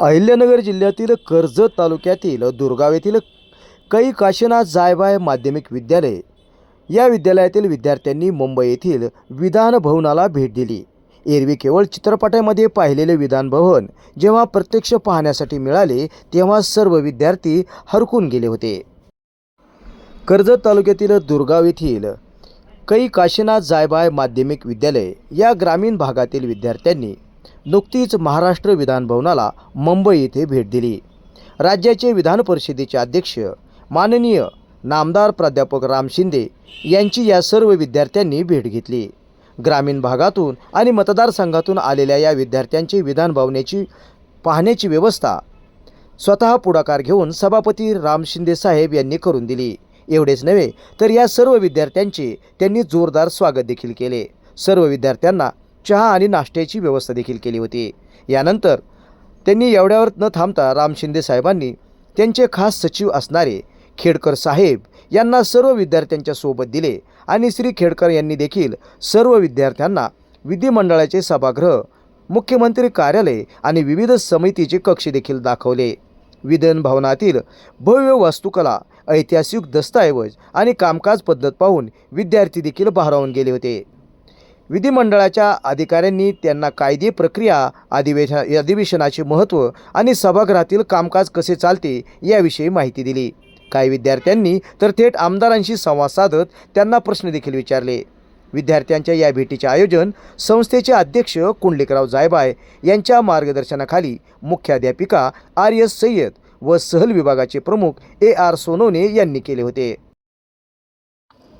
अहिल्यानगर जिल्ह्यातील कर्जत तालुक्यातील दुर्गाव येथील कै काशीनाथ जायबाय माध्यमिक विद्यालय या विद्यालयातील विद्यार्थ्यांनी मुंबई येथील विधान भवनाला भेट दिली. एरवी केवळ चित्रपटामध्ये पाहिलेले विधान भवन जेव्हा प्रत्यक्ष पाहण्यासाठी मिळाले तेव्हा सर्व विद्यार्थी हरकून गेले होते. कर्जत तालुक्यातील दुर्गाव येथील कै काशीनाथ जायबाय माध्यमिक विद्यालय या ग्रामीण भागातील विद्यार्थ्यांनी नुकतीच महाराष्ट्र विधानभवनाला मुंबई येथे भेट दिली. राज्याचे विधान परिषदेचे अध्यक्ष माननीय नामदार प्राध्यापक राम शिंदे यांची या सर्व विद्यार्थ्यांनी भेट घेतली. ग्रामीण भागातून आणि मतदारसंघातून आलेल्या या विद्यार्थ्यांची विधानभवनाची पाहण्याची व्यवस्था स्वतः पुढाकार घेऊन सभापती राम शिंदे साहेब यांनी करून दिली. एवढेच नव्हे तर या सर्व विद्यार्थ्यांचे त्यांनी जोरदार स्वागत देखील केले. सर्व विद्यार्थ्यांना चहा आणि नाश्त्याची व्यवस्था देखील केली होती. यानंतर त्यांनी एवढ्यावर न थांबता राम शिंदे साहेबांनी त्यांचे खास सचिव असणारे खेडकर साहेब यांना सर्व विद्यार्थ्यांच्या सोबत दिले आणि श्री खेडकर यांनी देखील सर्व विद्यार्थ्यांना विधिमंडळाचे सभागृह मुख्यमंत्री कार्यालय आणि विविध समितीचे कक्ष देखील दाखवले. विधान भवनातील भव्य वास्तुकला ऐतिहासिक दस्तऐवज आणि कामकाज पद्धत पाहून विद्यार्थी देखील भारावून गेले होते. विधिमंडळाच्या अधिकाऱ्यांनी त्यांना कायदे प्रक्रिया अधिवेश अधिवेशनाचे महत्त्व आणि सभागृहातील कामकाज कसे चालते याविषयी माहिती दिली. काही विद्यार्थ्यांनी तर थेट आमदारांशी संवाद साधत त्यांना प्रश्न देखील विचारले. विद्यार्थ्यांच्या या भेटीचे आयोजन संस्थेचे अध्यक्ष कुंडलिकराव जायबाय यांच्या मार्गदर्शनाखाली मुख्याध्यापिका आर एस सय्यद व सहल विभागाचे प्रमुख ए आर सोनवणे यांनी केले होते.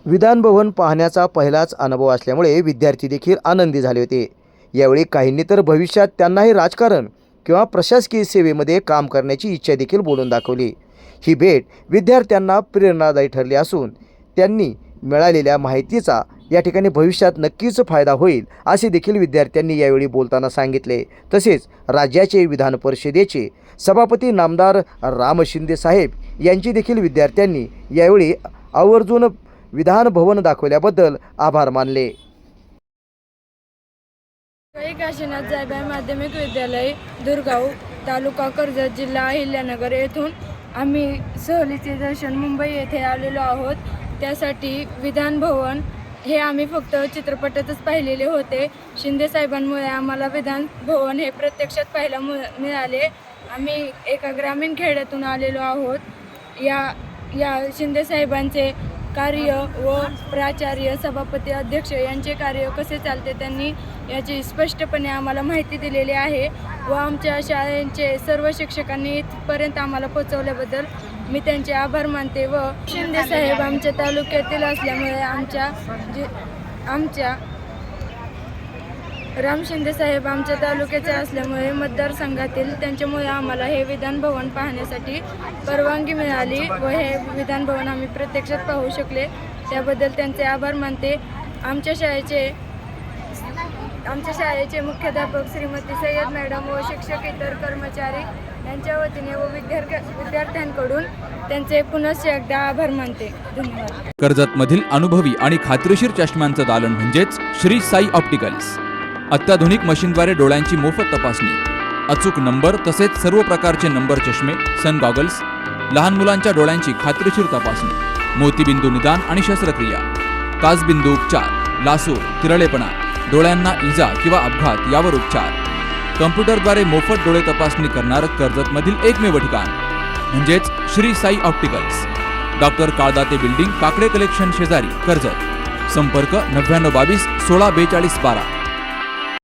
विधानभवन पाहण्याचा पहिलाच अनुभव असल्यामुळे विद्यार्थी देखील आनंदी झाले होते. यावेळी काहींनी तर भविष्यात त्यांनाही राजकारण किंवा प्रशासकीय सेवेमध्ये काम करण्याची इच्छा देखील बोलून दाखवली. ही भेट विद्यार्थ्यांना प्रेरणादायी ठरली असून त्यांनी मिळालेल्या माहितीचा या ठिकाणी भविष्यात नक्कीच फायदा होईल असे देखील विद्यार्थ्यांनी यावेळी बोलताना सांगितले. तसेच राज्याचे विधान परिषदेचे सभापती नामदार राम शिंदे साहेब यांची देखील विद्यार्थ्यांनी यावेळी आवर्जून विधान भवन दाखवल्याबद्दल आभार मानले. काशीनाथ जायबाई माध्यमिक विद्यालय दुर्गाव तालुका कर्जत जिल्हा अहिल्यानगर येथून आम्ही सहलीचे दर्शन मुंबई येथे आलेलो आहोत. त्यासाठी विधान भवन हे आम्ही फक्त चित्रपटातच पाहिलेले होते. शिंदे साहेबांमुळे आम्हाला विधान भवन हे प्रत्यक्षात पाहायला मिळाले. आम्ही एका ग्रामीण खेड्यातून आलेलो आहोत. या या शिंदे साहेबांचे कार्य व प्राचार्य सभापती अध्यक्ष यांचे कार्य कसे चालते त्यांनी याची स्पष्टपणे आम्हाला माहिती दिलेली आहे व आमच्या शाळेचे सर्व शिक्षकांनी इथपर्यंत आम्हाला पोचवल्याबद्दल मी त्यांचे आभार मानते व शिंदे साहेब आमच्या तालुक्यातील असल्यामुळे आमच्या जे आमच्या राम शिंदे साहेब आमच्या तालुक्याचे असल्यामुळे मतदारसंघातील त्यांच्यामुळे आम्हाला हे विधान भवन पाहण्यासाठी परवानगी मिळाली व हे विधान भवन आम्ही प्रत्यक्षात पाहू शकले. त्याबद्दल त्यांचे आभार मानते. आमच्या शाळेचे आमच्या शाळेचे मुख्याध्यापक श्रीमती सय्यद मॅडम व शिक्षक इतर कर्मचारी यांच्या वतीने व विद्यार्थ्या विद्यार्थ्यांकडून त्यांचे पुनश्च एकदा आभार मानते. धन्यवाद. कर्जतमधील अनुभवी आणि खात्रीशीर चष्म्यांचं दालन म्हणजेच श्री साई ऑप्टिकल्स. अत्याधुनिक मशीनद्वारे डोळ्यांची मोफत तपासणी. अचूक नंबर तसेच सर्व प्रकारचे नंबर चष्मे सन गॉगल्स लहान मुलांच्या डोळ्यांची खात्रीशीर तपासणी मोतीबिंदू निदान आणि शस्त्रक्रिया काचबिंदू उपचार लासूर तिरळेपणा डोळ्यांना इजा किंवा अपघात यावर उपचार. कम्प्युटरद्वारे मोफत डोळे तपासणी करणारं कर्जतमधील एकमेव ठिकाण म्हणजेच Shri Sai opticals. Doctor Kaldate building Kakade collection शेजारी कर्जत. संपर्क नव्याण्णव बावीस सोळा बेचाळीस बारा.